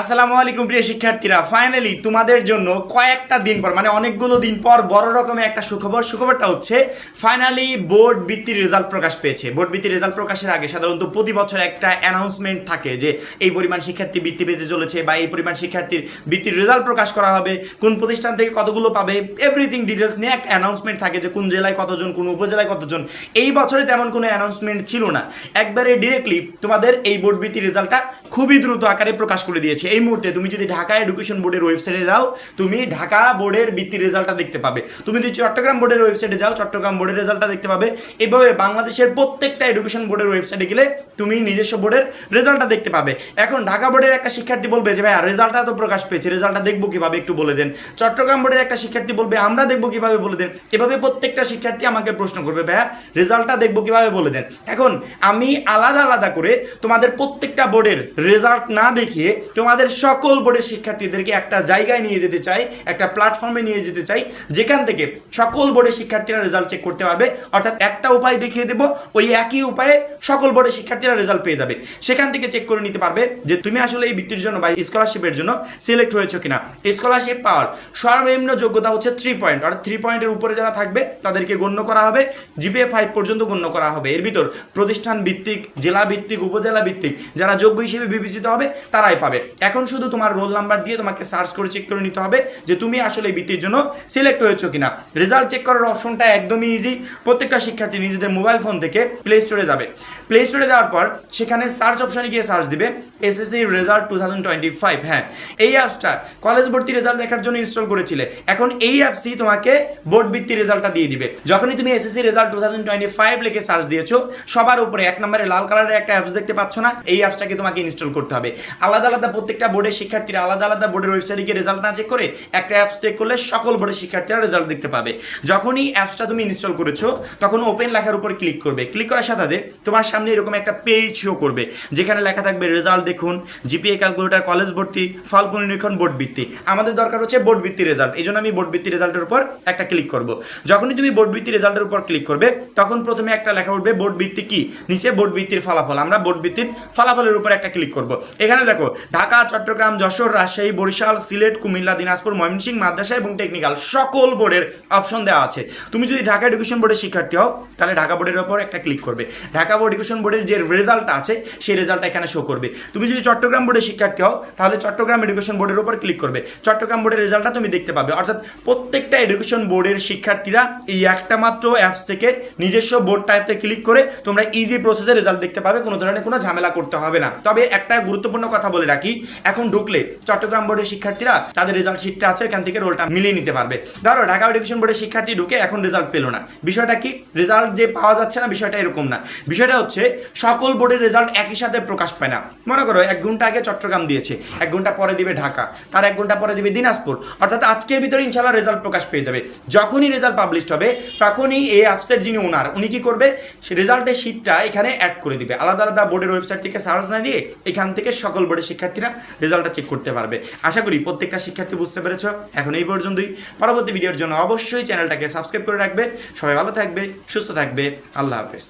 আসসালামু আলাইকুম, প্রিয় শিক্ষার্থীরা। ফাইনালি তোমাদের জন্য কয়েকটা দিন পর মানে অনেকগুলো দিন পর বড় রকমের একটা সুখবর। সুখবরটা হচ্ছে ফাইনালি বোর্ড বৃত্তির রেজাল্ট প্রকাশ পেয়েছে। বোর্ড বৃত্তির রেজাল্ট প্রকাশের আগে সাধারণত প্রতি বছর একটা অ্যানাউন্সমেন্ট থাকে যে, এই পরিমাণ শিক্ষার্থী বৃত্তি পেতে চলেছে বা এই পরিমাণ শিক্ষার্থীর বৃত্তির রেজাল্ট প্রকাশ করা হবে, কোন প্রতিষ্ঠান থেকে কতগুলো পাবে এভরিথিং ডিটেলস নিয়ে একটা অ্যানাউন্সমেন্ট থাকে যে, কোন জেলায় কতজন, কোন উপজেলায় কতজন। এই বছরে তেমন কোনো অ্যানাউন্সমেন্ট ছিল না। একবারে ডিরেক্টলি তোমাদের এই বোর্ড বৃত্তির রেজাল্টটা খুবই দ্রুত আকারে প্রকাশ করে দিয়েছে। এই মুহূর্তে তুমি যদি ঢাকা এডুকেশন বোর্ডের ওয়েবসাইটে যাও, তুমি ঢাকা বোর্ডের বৃত্তির রেজাল্টটা দেখতে পাবে। তুমি যদি চট্টগ্রাম বোর্ডের ওয়েবসাইটে যাও, চট্টগ্রাম বোর্ডের রেজাল্টটা দেখতে পাবে। এভাবে বাংলাদেশের প্রত্যেকটা এডুকেশন বোর্ডের ওয়েবসাইটে গেলে তুমি নিজস্ব বোর্ডের রেজাল্টটা দেখতে পাবে। এখন ঢাকা বোর্ডের একটা শিক্ষার্থী বলবে যে, ভাইয়া রেজাল্টটা তো প্রকাশ পেয়েছে রেজাল্টটা দেখব কীভাবে একটু বলে দেন। চট্টগ্রাম বোর্ডের একটা শিক্ষার্থী বলবে, আমরা দেখব কীভাবে বলে দেন। এভাবে প্রত্যেকটা শিক্ষার্থী আমাকে প্রশ্ন করবে, ভাইয়া রেজাল্টটা দেখব কীভাবে বলে দেন? এখন আমি আলাদা আলাদা করে তোমাদের প্রত্যেকটা বোর্ডের রেজাল্ট না দেখিয়ে তোমাদের সকল বোর্ডের শিক্ষার্থীদেরকে একটা জায়গায় নিয়ে যেতে চাই, একটা প্ল্যাটফর্মে নিয়ে যেতে চাই, যেখান থেকে সকল বোর্ডের শিক্ষার্থীরা রেজাল্ট চেক করতে পারবে। অর্থাৎ একটা উপায় দেখিয়ে দেবো, ওই একই উপায়ে সকল বোর্ডের শিক্ষার্থীরা রেজাল্ট পেয়ে যাবে। সেখান থেকে চেক করে নিতে পারবে যে তুমি আসলে এই বৃত্তির জন্য বা স্কলারশিপের জন্য সিলেক্ট হয়েছো কিনা। স্কলারশিপ পাওয়ার সর্বনিম্ন যোগ্যতা হচ্ছে থ্রি পয়েন্ট অর্থাৎ থ্রি পয়েন্টের উপরে যারা থাকবে, তাদেরকে গণ্য করা হবে জিপিএ ফাইভ পর্যন্ত গণ্য করা হবে। এর ভিতর প্রতিষ্ঠান ভিত্তিক, জেলা ভিত্তিক, উপজেলা ভিত্তিক, যারা যোগ্য হিসেবে বিবেচিত হবে, তারাই পাবে। এখন শুধু তোমার রোল নাম্বার দিয়ে তোমাকে সার্চ করে চেক করে নিতে হবে যে তুমি আসলে এই বৃত্তির জন্য সিলেক্ট হয়েছো কিনা। রেজাল্ট চেক করার অপশনটা একদমই ইজি প্রত্যেকটা শিক্ষার্থী নিজেদের মোবাইল ফোন থেকে প্লে স্টোরে যাবে। প্লে স্টোরে যাওয়ার পর সেখানে সার্চ অপশনে গিয়ে সার্চ দিবে SSC result two thousand twenty five হ্যাঁ এই অ্যাপসটা কলেজ ভর্তি রেজাল্ট দেখার জন্য ইনস্টল করেছিলে। এখন এই অ্যাপসই তোমাকে বোর্ড ভিত্তি রেজাল্টটা দিয়ে দিবে। যখনই তুমি SSC result two thousand twenty five লিখে সার্চ দিয়েছ, সবার উপরে এক নম্বরে লাল কালারের একটা অ্যাপস দেখতে পাচ্ছ না, এই অ্যাপসটাকে তোমাকে ইনস্টল করতে হবে। আলাদা আলাদা প্রত্যেকটা বোর্ডের শিক্ষার্থীরা আলাদা আলাদা বোর্ডের ওয়েবসাইটে গিয়ে রেজাল্ট না চেক করে একটা অ্যাপস চেক করলে সকল বোর্ডের শিক্ষার্থীরা রেজাল্ট দেখতে পাবে। যখনই অ্যাপসটা তুমি ইনস্টল করেছ, তখন ওপেন লেখার উপর ক্লিক করবে। ক্লিক করার সাথে তোমার সামনে এরকম একটা পেজ শো করবে, যেখানে লেখা থাকবে রেজাল্ট দেখুন জিপিএ ক্যালকুলেটার কলেজ ভর্তি ফল পুনরীক্ষণ বোর্ড ভিত্তি। আমাদের দরকার হচ্ছে বোর্ড ভিত্তি রেজাল্ট এই জন্য আমি বোর্ড ভিত্তি রেজাল্টের উপর একটা ক্লিক করব। যখনই তুমি বোর্ড ভিত্তি রেজাল্টের উপর ক্লিক করবে, তখন প্রথমে একটা লেখা উঠবে বোর্ড ভিত্তি কি? নিচে বোর্ড ভিত্তির ফলাফল। আমরা বোর্ড ভিত্তির ফলাফলের উপর একটা ক্লিক করব। এখানে দেখো, ঢাকা চট্টগ্রাম, যশোর, রাজশাহী, বরিশাল, সিলেট, কুমিল্লা, দিনাজপুর, ময়মনসিংহ, মাদ্রাসা এবং টেকনিক্যাল সকল বোর্ডের অপশন দেওয়া আছে। তুমি যদি ঢাকা এডুকেশন বোর্ডের শিক্ষার্থী হও, তাহলে ঢাকা বোর্ডের উপর একটা ক্লিক করবে। ঢাকা বোর্ড এডুকেশন বোর্ডের যে রেজাল্ট আছে, সেই রেজাল্টটা এখানে শো করবে। তুমি যদি চট্টগ্রাম বোর্ডের শিক্ষার্থী হও, তাহলে চট্টগ্রাম এডুকেশন বোর্ডের উপর ক্লিক করবে। চট্টগ্রাম বোর্ডের রেজাল্টটা তুমি দেখতে পাবে। অর্থাৎ প্রত্যেকটা এডুকেশন বোর্ডের শিক্ষার্থীরা এই একটা মাত্র অ্যাপস থেকে নিজস্ব বোর্ড টাইপতে ক্লিক করে তোমরা ইজি প্রসেসে রেজাল্ট দেখতে পাবে। কোনো ধরনের কোনো ঝামেলা করতে হবে না। তবে একটা গুরুত্বপূর্ণ কথা বলে রাখি এখন ঢুকলে চট্টগ্রাম বোর্ডের শিক্ষার্থীরা তাদের রেজাল্ট শিটটা আছে, এখান থেকে রোলটা মিলিয়ে নিতে পারবে। ধরো, ঢাকা এডুকেশন বোর্ডের শিক্ষার্থী ঢুকে এখন রেজাল্ট পেল না। বিষয়টা কি? রেজাল্ট যে পাওয়া যাচ্ছে না, বিষয়টা এরকম না। বিষয়টা হচ্ছে, সকল বোর্ডের রেজাল্ট একই সাথে প্রকাশ পায় না। মনে করো, এক ঘণ্টা আগে চট্টগ্রাম দিয়েছে, এক ঘণ্টা পরে দিবে ঢাকা, তার এক ঘণ্টা পরে দিবে দিনাজপুর। অর্থাৎ আজকের ভিতরে ইনশাল্লাহ রেজাল্ট প্রকাশ পেয়ে যাবে। যখনই রেজাল্ট পাবলিশ হবে, তখনই এই অ্যাপসের যিনি ওনার উনি কি করবে? রেজাল্টের শিটটা এখানে অ্যাড করে দিবে। আলাদা আলাদা বোর্ডের ওয়েবসাইট থেকে সার্চ না দিয়ে এখান থেকে সকল বোর্ডের শিক্ষার্থীরা রেজাল্টটা চেক করতে পারবে। আশা করি প্রত্যেকটা শিক্ষার্থী বুঝতে পেরেছ। এখন এই পর্যন্তই। পরবর্তী ভিডিওর জন্য অবশ্যই চ্যানেলটাকে সাবস্ক্রাইব করে রাখবে। সবাই ভালো থাকবে, সুস্থ থাকবে। আল্লাহ হাফেজ।